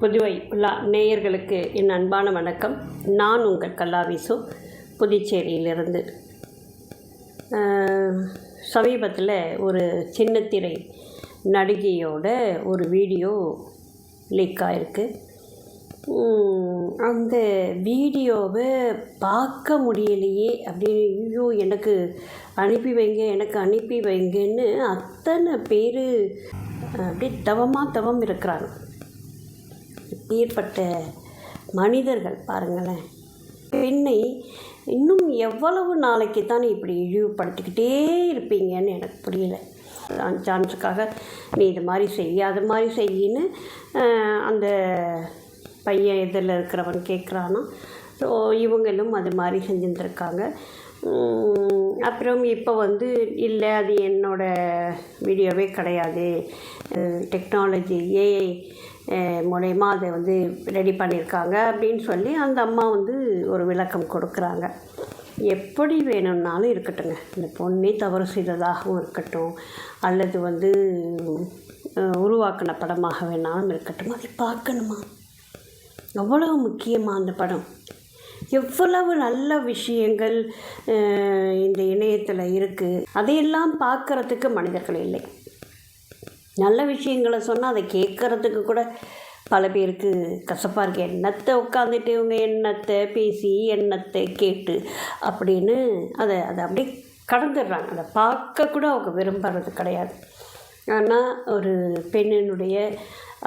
புதுவை உள்ள நேயர்களுக்கு என் அன்பான வணக்கம். நான் உங்கள் கல்லாவிசு புதுச்சேரியிலிருந்து. சமீபத்தில் ஒரு சின்னத்திரை நடிகையோட ஒரு வீடியோ லீக் ஆயிருக்கு. அந்த வீடியோவை பார்க்க முடியலையே அப்படின்னு ஐயோ எனக்கு அனுப்பி வைங்க எனக்கு அனுப்பி வைங்கன்னு அத்தனை பேர் அப்படியே தவமாக தவம் இருக்கிறாங்க. ஏற்பட்ட மனிதர்கள் பாருங்களேன். பெண்ணை இன்னும் எவ்வளவு நாளைக்கு தான் இப்படி இழிவுபடுத்திக்கிட்டே இருப்பீங்கன்னு எனக்கு புரியல. சான்ஸுக்காக நீ இது மாதிரி செய் அது மாதிரி செய்யின்னு அந்த பையன் இதில் இருக்கிறவன் கேட்குறானா ஸோ இவங்களும் அது மாதிரி செஞ்சுருந்துருக்காங்க. அப்புறம் இப்போ வந்து இல்லை அது என்னோட வீடியோவே கிடையாது. டெக்னாலஜி ஏஐ மூலயமா அதை வந்து ரெடி பண்ணியிருக்காங்க அப்படின்னு சொல்லி அந்த அம்மா வந்து ஒரு விளக்கம் கொடுக்குறாங்க. எப்படி வேணும்னாலும் இருக்கட்டுங்க இந்த பொண்ணே தவறு செய்ததாகவும் இருக்கட்டும் அல்லது வந்து உருவாக்கின படமாக வேணாலும் இருக்கட்டும். அதை பார்க்கணுமா? அவ்வளவு முக்கியமாக அந்த படம்? எவ்வளவு நல்ல விஷயங்கள் இந்த இணையத்தில் இருக்குது அதையெல்லாம் பார்க்கறதுக்கு மனிதர்கள் இல்லை. நல்ல விஷயங்களை சொன்னால் அதை கேட்குறதுக்கு கூட பல பேருக்கு கசப்பாக இருக்குது எண்ணத்தை உட்காந்துட்டு இவங்க எண்ணத்தை பேசி எண்ணத்தை கேட்டு அப்படின்னு அதை அதை அப்படியே கடந்துடுறாங்க. அதை பார்க்க கூட அவங்க விரும்புறது கிடையாது. ஆனால் ஒரு பெண்ணினுடைய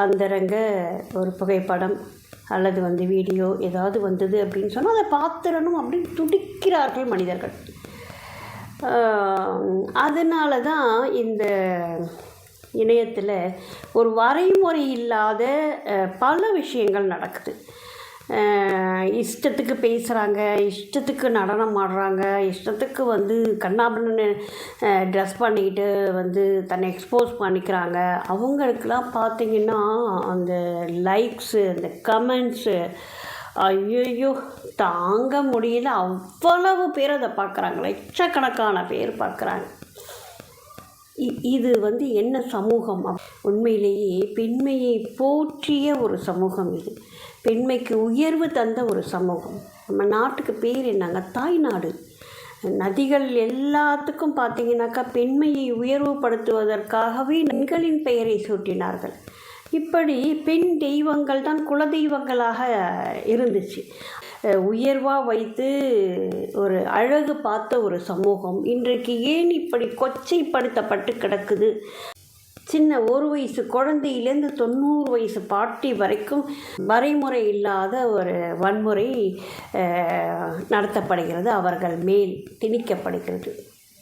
அந்தரங்க ஒரு புகைப்படம் அல்லது வந்து வீடியோ ஏதாவது வந்தது அப்படின்னு சொன்னால் அதை பார்த்துடணும் அப்படின்னு துடிக்கிறார்கள் மனிதர்கள். அதனால தான் இந்த இணையத்தில் ஒரு வரைமுறை இல்லாத பல விஷயங்கள் நடக்குது. இஷ்டத்துக்கு பேசுகிறாங்க இஷ்டத்துக்கு நடனம் ஆடுறாங்க இஷ்டத்துக்கு வந்து கண்ணாபண்ணு ட்ரெஸ் பண்ணிக்கிட்டு வந்து தன்னை எக்ஸ்போஸ் பண்ணிக்கிறாங்க. அவங்களுக்கெல்லாம் பார்த்திங்கன்னா அந்த லைக்ஸு அந்த கமெண்ட்ஸு ஐயோ தாங்க முடியல. அவ்வளவு பேர் அதை பார்க்குறாங்க லட்சக்கணக்கான பேர் பார்க்குறாங்க இது வந்து என்ன சமூகம்? உண்மையிலேயே பெண்மையை போற்றிய ஒரு சமூகம் இது. பெண்மைக்கு உயர்வு தந்த ஒரு சமூகம். நம்ம நாட்டுக்கு பேர் என்னங்க? தாய்நாடு. நதிகள் எல்லாத்துக்கும் பார்த்தீங்கன்னாக்கா பெண்மையை உயர்வுபடுத்துவதற்காகவே பெண்களின் பெயரை சூட்டினார்கள். இப்படி பெண் தெய்வங்கள் தான் குலதெய்வங்களாக இருந்துச்சு. உயர்வாக வைத்து ஒரு அழகு பார்த்த ஒரு சமூகம். இன்றைக்கு ஏன் இப்படி கொச்சைப்படுத்தப்பட்டு கிடக்குது? சின்ன ஒரு வயசு குழந்தையிலேருந்து தொண்ணூறு வயசு பாட்டி வரைக்கும் வரைமுறை இல்லாத ஒரு வன்முறை நடத்தப்படுகிறது. அவர்கள் மேல் திணிக்கப்படுகிறது.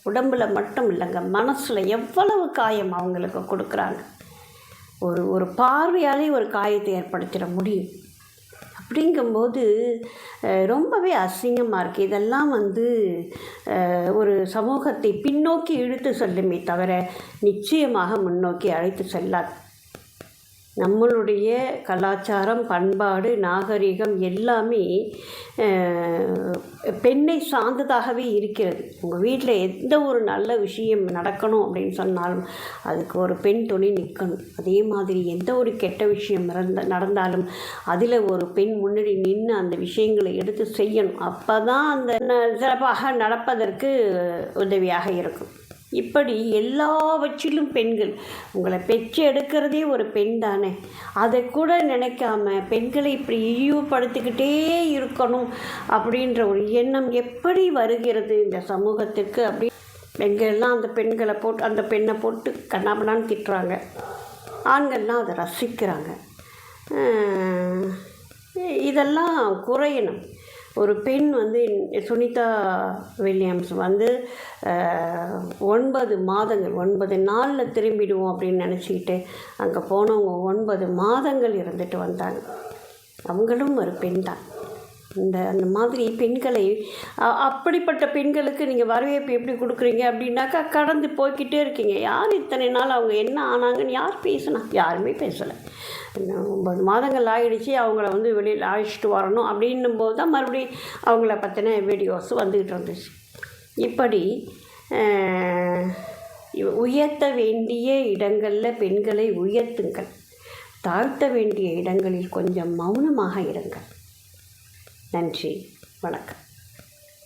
உடம்பில் மட்டும் இல்லைங்க மனசில் எவ்வளவு காயம் அவங்களுக்கு கொடுக்குறாங்க. ஒரு ஒரு பார்வையாலே ஒரு காயத்தை ஏற்படுத்திட முடியும். அப்படிங்கும்போது ரொம்பவே அசிங்கமாக இருக்குது இதெல்லாம் வந்து ஒரு சமூகத்தை பின்னோக்கி இழுத்து செல்லுமே தவிர நிச்சயமாக முன்னோக்கி அழைத்து செல்லாது. நம்மளுடைய கலாச்சாரம் பண்பாடு நாகரிகம் எல்லாமே பெண்ணை சார்ந்ததாகவே இருக்கிறது. உங்கள் வீட்டில் எந்த ஒரு நல்ல விஷயம் நடக்கணும் அப்படின்னு சொன்னாலும் அதுக்கு ஒரு பெண் துணி நிற்கணும் அதே மாதிரி எந்த ஒரு கெட்ட விஷயம் நடந்த நடந்தாலும் அதில் ஒரு பெண் முன்னாடி நின்று அந்த விஷயங்களை எடுத்து செய்யணும். அப்போ தான் அந்த சிறப்பாக நடப்பதற்கு உதவியாக இருக்கும். இப்படி எல்லாவற்றிலும் பெண்கள். உங்களை பெற்று எடுக்கிறதே ஒரு பெண் தானே. அதை கூட நினைக்காம பெண்களை இப்படி இழிவுபடுத்திக்கிட்டே இருக்கணும் அப்படின்ற ஒரு எண்ணம் எப்படி வருகிறது இந்த சமூகத்திற்கு? அப்படி பெண்கள்லாம் அந்த பெண்களை போட்டு அந்த பெண்ணை போட்டு கண்ணாபண்ணான்னு திட்டுறாங்க. ஆண்கள்லாம் அதை ரசிக்கிறாங்க. இதெல்லாம் குறையணும். ஒரு பெண் வந்து சுனிதா வில்லியம்ஸ் வந்து ஒன்பது மாதங்கள் ஒன்பது நாளில் திரும்பிடுவோம் அப்படின்னு நினச்சிக்கிட்டு அங்கே போனவங்க ஒன்பது மாதங்கள் இருந்துட்டு வந்தாங்க. அவங்களும் ஒரு பெண் தான் இந்த அந்த மாதிரி பெண்களை அப்படிப்பட்ட பெண்களுக்கு நீங்கள் வரவேற்பு எப்படி கொடுக்குறீங்க? அப்படின்னாக்கா கடந்து போய்க்கிட்டே இருக்கீங்க. யார் இத்தனை நாள் அவங்க என்ன ஆனாங்கன்னு யார் பேசுனா? யாருமே பேசலை. ஒன்பது மாதங்கள் ஆகிடுச்சு அவங்கள வந்து வெளியில் அழைச்சிட்டு வரணும் அப்படின்னும் போது தான் மறுபடியும் அவங்கள பற்றின வீடியோஸ் வந்துக்கிட்டு இருந்துச்சு. இப்படி உயர்த்த வேண்டிய இடங்களில் பெண்களை உயர்த்துங்கள். தாழ்த்த வேண்டிய இடங்களில் கொஞ்சம் மௌனமாக இருங்கள். நன்றி. வணக்கம்.